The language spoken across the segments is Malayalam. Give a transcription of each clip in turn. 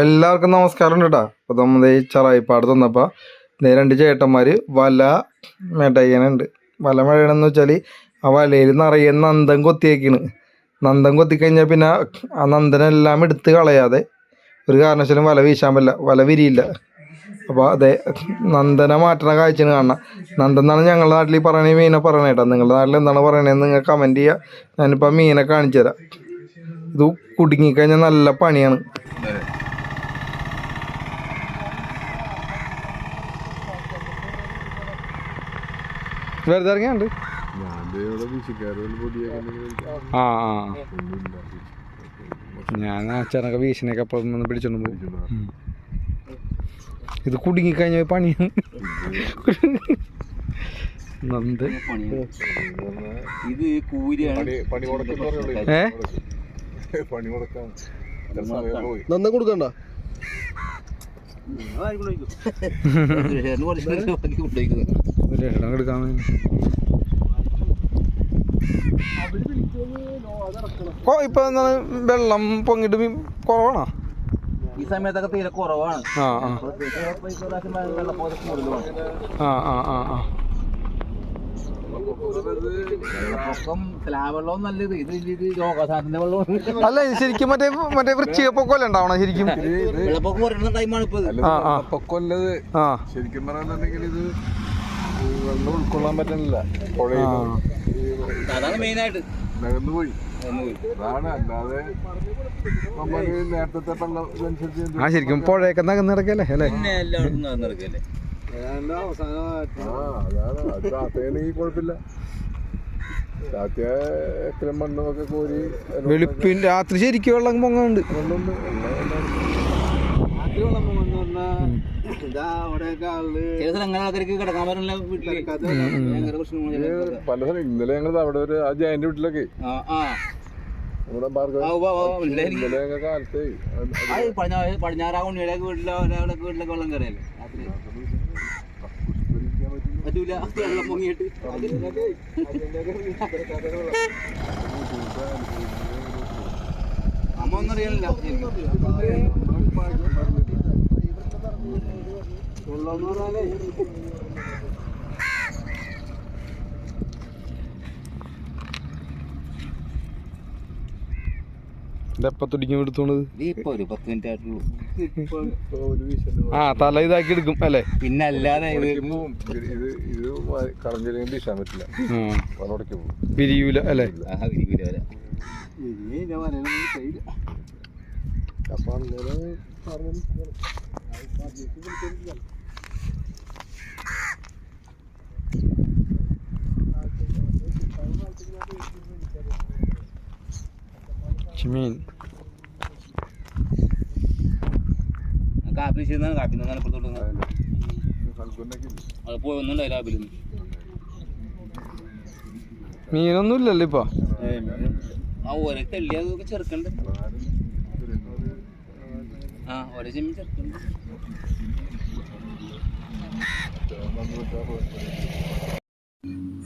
എല്ലാവർക്കും നമസ്കാരം ഉണ്ട് കേട്ടോ അപ്പോൾ നമ്മൾ ഈ ചറായിപ്പാട് തന്നപ്പോൾ ഇതേ രണ്ട് ചേട്ടന്മാർ വല മെടയനുണ്ട് വല മെടയണമെന്ന് വെച്ചാൽ ആ വലയിൽ നിറയെ നന്ദം കൊത്തിയേക്കാണ്. നന്ദൻ കൊത്തിക്കഴിഞ്ഞാൽ പിന്നെ ആ നന്ദനെല്ലാം എടുത്ത് കളയാതെ ഒരു കാരണവശാലും വല വീശാൻ പറ്റില്ല. വല വിരിയില്ല. അപ്പോൾ അതെ നന്ദനെ മാറ്റണ കാഴ്ചയാണ് കാണണം. നന്ദൻ എന്നാണ് ഞങ്ങളുടെ നാട്ടിൽ ഈ പറയണേ മീനെ പറയണേ കേട്ടോ നിങ്ങളുടെ നാട്ടിൽ എന്താണ് പറയണതെന്ന് നിങ്ങൾ കമന്റ് ചെയ്യുക ഞാനിപ്പോൾ മീനെ കാണിച്ചു തരാം ഇത് കുടുങ്ങിക്കഴിഞ്ഞാൽ നല്ല പണിയാണ്. വെറുതെ ഇറങ്ങിയുണ്ട്? ആ ആ. ഞാൻ അച്ഛനൊക്കെ വീശിനൊക്കെ അപ്പം ഒന്ന് പിടിച്ചോണ്ട് പോകും. ഇത് കുടുങ്ങിക്കഴിഞ്ഞ പണിയാണ്. നന്ദ. ഇത് ഏ? നന്ന കൊടുക്കണ്ട? ഇടം എടുക്കാൻ ഇപ്പൊ എന്താണ് വെള്ളം പൊങ്ങിട്ട് കുറവാണോ? ഈ സമയത്തൊക്കെ തീരെ കുറവാണ്. ആ ആ. ആ ആ അല്ല ഇത് ശരിക്കും മറ്റേ മറ്റേ വൃശ്ചികപ്പൊക്കമല്ലേ ഉണ്ടാവണം ശരിക്കും? ശരിക്കും പറയാന്നുണ്ടെങ്കിൽ ഇത് വെള്ളം ഉൾക്കൊള്ളാൻ പറ്റുന്നില്ല. അതാണ് നികന്നു പോയി. അതാണ് അല്ലാതെ നേരത്തെ വെള്ളം ആ ശരിക്കും പുഴയൊക്കെ നകന്ന് നടക്കല്ലേ? അല്ലേ? പിന്നെ എല്ലായിടത്തും നടക്കല്ലേ? ആ അതാണ്. അത് താത്തയാണെങ്കിൽ കുഴപ്പമില്ല. താത്തിയ എക്കലും മണ്ണും ഒക്കെ കോരി വെളുപ്പിൻ രാത്രി ശരിക്കും വെള്ളം പൊങ്ങുന്നുണ്ട് വെള്ളമുണ്ട് പല സ്ഥലം ഇന്നലെ ഞങ്ങൾ അവിടെ ഒരു ആ ജയന്റെ വീട്ടിലൊക്കെ. ഇന്നലെ ഞങ്ങൾ കാലത്ത് പടിഞ്ഞാറ് ഉണ്ണിയുടെ വീട്ടിലോ വെള്ളം കയറിയല്ലേ? പറ്റൂല. വെള്ളം പൊങ്ങിയിട്ട്. അമ്മ ഒന്നും അറിയണില്ല. ഒരു വീശൽ ആ തല ഇതാക്കി എടുക്കും അല്ലേ? പിന്നെ അല്ലാതെ ഇത് ഉടയ്ക്കുമ്പോ ഇത് ഇത് ഇത് കളഞ്ഞില്ലെങ്കിൽ വീശാൻ പറ്റില്ല ആ പലടയ്ക്ക് പോകും വിരിയൂല അല്ലേ ആ വിരിവില്ല വരെ അപ്പൊ അങ്ങനെ പറഞ്ഞു ചിമീൻ കാപ്പി. ചെയ്യുന്നതാണ് കാപ്പി നിന്നാണ് അത് പോയി ഒന്നുണ്ടായില്ല കാപ്പിൽ മീനൊന്നും ഇല്ലല്ലോ ഇപ്പൊ. ആ ഒരേ തെള്ളി അതൊക്കെ ചെറുക്കണ്ട് ആ ഒരേ ചെമ്മീൻ ചെറുക്കണ്ട്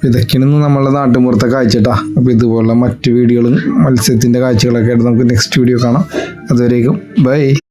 ഇതൊക്കെയാണ് നമ്മളുടെ നാട്ടുമ്പുറത്തെ കാഴ്ചട്ടാ. അപ്പോൾ ഇതുപോലുള്ള മറ്റു വീഡിയോകളും മത്സ്യത്തിന്റെ കാഴ്ചകളൊക്കെ ആയിട്ട് നമുക്ക് നെക്സ്റ്റ് വീഡിയോ കാണാം. അതുവരേക്കും ബൈ